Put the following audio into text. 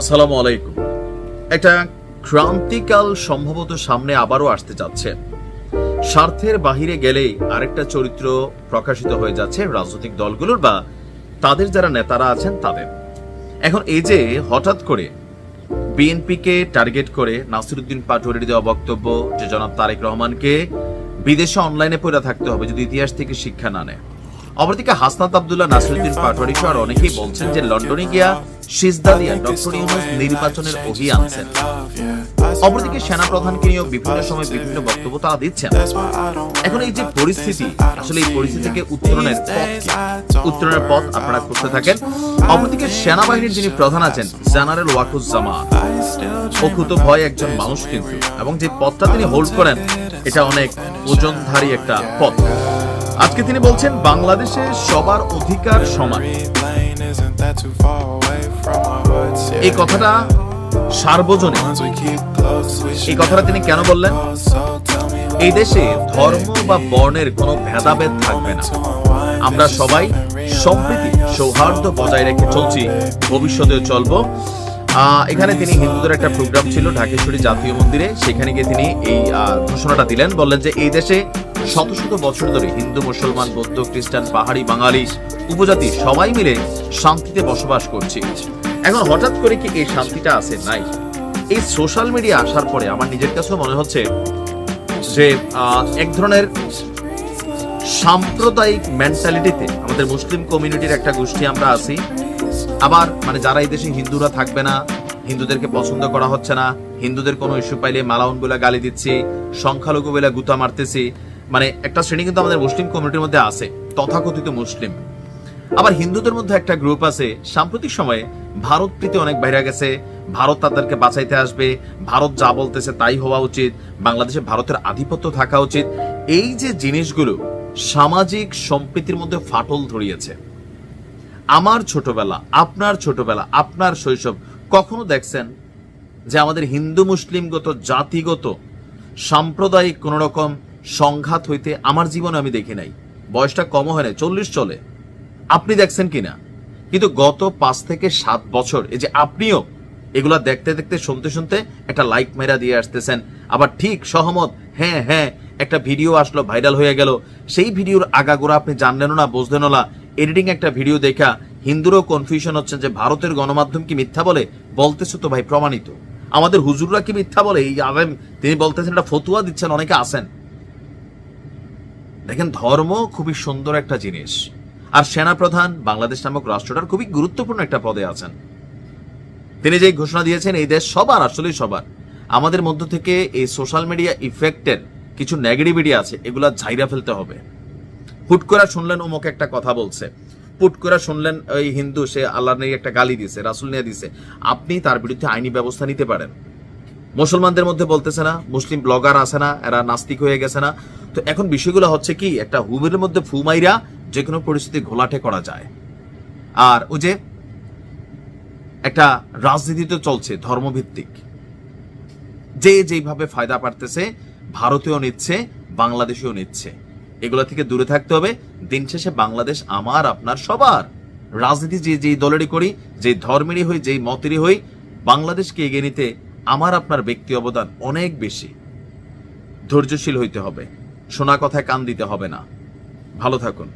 আসসালামু আলাইকুম। একটা ক্রান্তিকাল সম্ভবত সামনে আবারও আসতে যাচ্ছে। স্বার্থের বাহিরে গেলেই আরেকটা চরিত্র প্রকাশিত হয়ে যাচ্ছে রাজনৈতিক দলগুলোর বা তাদের যারা নেতারা আছেন তাদের। এখন এই যে হঠাৎ করে বিএনপিকে টার্গেট করে নাসিরুদ্দিন পাটোয়ারির দেওয়া বক্তব্য যে জনাব তারেক রহমানকে বিদেশে অনলাইনে পড়ে থাকতে হবে যদি ইতিহাস থেকে শিক্ষা না নেয়। অপরদিকে হাসনাত আব্দুল্লাহ, নাসিরুদ্দিন পাটোয়ারি সহ অনেকেই বলছেন যে লন্ডনে গিয়া সিজদা দিয়া ডক্টর ইউনুস নির্বাচনের আনছেন অপরদিকে নিয়েও বিভিন্ন সময় বিভিন্ন বক্তব্য তারা দিচ্ছেন। এখন এই যে পরিস্থিতি, আসলে এই উত্তরণের উত্তরণের পথ আপনারা করতে থাকেন। অপরদিকে সেনাবাহিনীর যিনি প্রধান আছেন, জেনারেল প্রকৃত ভয় একজন মানুষ কিন্তু, এবং যে পথটা তিনি হোল্ড করেন, এটা অনেক ওজনধারী একটা পথ। আজকে তিনি বলছেন, বাংলাদেশে সবার অধিকার সমান। এই কথাটা সার্বজনীন। এই কথাটা তিনি কেন বললেন? এই দেশে ধর্ম বা বর্ণের কোনো ভেদাভেদ থাকবে না। আমরা সবাই সম্প্রীতি সৌহার্দ্য বজায় রেখে চলছি ভবিষ্যতেও চলবো। আহ, এখানে তিনি হিন্দুদের একটা প্রোগ্রাম ছিল ঢাকেশ্বরী জাতীয় মন্দিরে। সেখানে গিয়ে তিনি এই ঘোষণাটা দিলেন বললেন যে এই দেশে শত শত বছর ধরে হিন্দু, মুসলমান, বৌদ্ধ, খ্রিস্টান, পাহাড়ি, বাঙালি উপজাতি সবাই মিলে শান্তিতে বসবাস করছি। এখন হঠাৎ করে কি এই শান্তিটা আছে? নাই। এই সোশ্যাল মিডিয়া আসার পরে আমার নিজের কাছেও মনে হচ্ছে যে এক ধরনের সাম্প্রদায়িক মেন্টালিটিতে আমাদের মুসলিম কমিউনিটির একটা গোষ্ঠী আমরা আছি। আবার মানে যারা এই দেশে হিন্দুরা থাকবে না, হিন্দুদেরকে পছন্দ করা হচ্ছে না, হিন্দুদের কোনো ইস্যু পাইলে মালাউন বলে গালি দিচ্ছি সংখ্যালঘু বলে গুতা মারতেছি মানে একটা শ্রেণি কিন্তু আমাদের মুসলিম কমিউনিটির মধ্যে আছে, তথাকথিত মুসলিম। আবার হিন্দুদের মধ্যে একটা গ্রুপ আছে, সাম্প্রতিক সময়ে ভারত প্রীতি অনেক বাইরে গেছে, ভারত তাদেরকে বাঁচাইতে আসবে, ভারত যা বলতেছে তাই হওয়া উচিত, বাংলাদেশে ভারতের আধিপত্য থাকা উচিত। এই যে জিনিসগুলো সামাজিক সম্প্রীতির মধ্যে ফাটল ধরিয়েছে। আমার ছোটবেলা, আপনার ছোটবেলা, আপনার শৈশব, কখনো দেখছেন যে আমাদের হিন্দু মুসলিমগত জাতিগত, সাম্প্রদায়িক কোন রকম সংঘাত হইতে আমার জীবনে আমি দেখি নাই। বয়সটা কম হয় না চল্লিশ চলে। আপনি দেখছেন কিনা? কিন্তু গত পাঁচ থেকে সাত বছর, এই যে আপনিও এগুলা দেখতে দেখতে, শুনতে শুনতে একটা লাইক মেরা দিয়ে আসতেছেন। আবার ঠিক সহমত হ্যাঁ হ্যাঁ একটা ভিডিও আসলো, ভাইরাল হয়ে গেল। সেই ভিডিওর আগাগোড়া আপনি জানলেনও না, বুঝলেনও না। এডিটিং একটা ভিডিও দেখা, হিন্দুরও কনফিউশন হচ্ছে যে ভারতের গণমাধ্যম কি মিথ্যা বলে? বলতেছো তো ভাই, প্রমাণিত। আমাদের হুজুররা কি মিথ্যা বলে? এই আলেম, তিনি বলতেছেন একটা ফতুয়া দিচ্ছেন, অনেকে আসেন দেখেন, ধর্ম খুবই সুন্দর একটা জিনিস। আর সেনাপ্রধান বাংলাদেশ নামক রাষ্ট্রটার খুবই গুরুত্বপূর্ণ একটা পদে আছেন। তিনি যে ঘোষণা দিয়েছেন, এই দেশ সবার আসলে সবার। আমাদের মধ্য থেকে এই সোশ্যাল মিডিয়া ইফেক্টের কিছু নেগেটিভিটি আছে, এগুলা ঝাইরা ফেলতে হবে। হুট করে শুনলেন অমুক একটা কথা বলছে। পুট করে শুনলেন ওই হিন্দু, সে আল্লাহ নিয়ে একটা গালি দিছে, রাসুল নিয়ে দিছে। আপনি তার বিরুদ্ধে আইনি ব্যবস্থা নিতে পারেন। মুসলমানদের মধ্যে বলতেছে না, মুসলিম ব্লগার আছে না, এরা নাস্তিক হয়ে গেছে না। তো এখন বিষয়গুলো হচ্ছে কি, একটা হুবের মধ্যে ফুমাইরা যে কোনো পরিস্থিতি ঘোলাটে করা যায়। আর ওই যে একটা রাজনীতি তো চলছে, ধর্মভিত্তিক। যে যেইভাবে ফায়দা পারতেছে, ভারতেও নিচ্ছে, বাংলাদেশেও নিচ্ছে। এগুলো থেকে দূরে থাকতে হবে। দিন শেষে বাংলাদেশ আমার, আপনার, সবার। রাজনীতি যে যেই দলেরই করি যে ধর্মেরই হই, যেই মতেরই হই, বাংলাদেশকে এগিয়ে নিতে আমার আপনার ব্যক্তি অবদান অনেক বেশি। ধৈর্যশীল হইতে হবে। শোনা কথায় কান দিতে হবে না। ভালো থাকুন।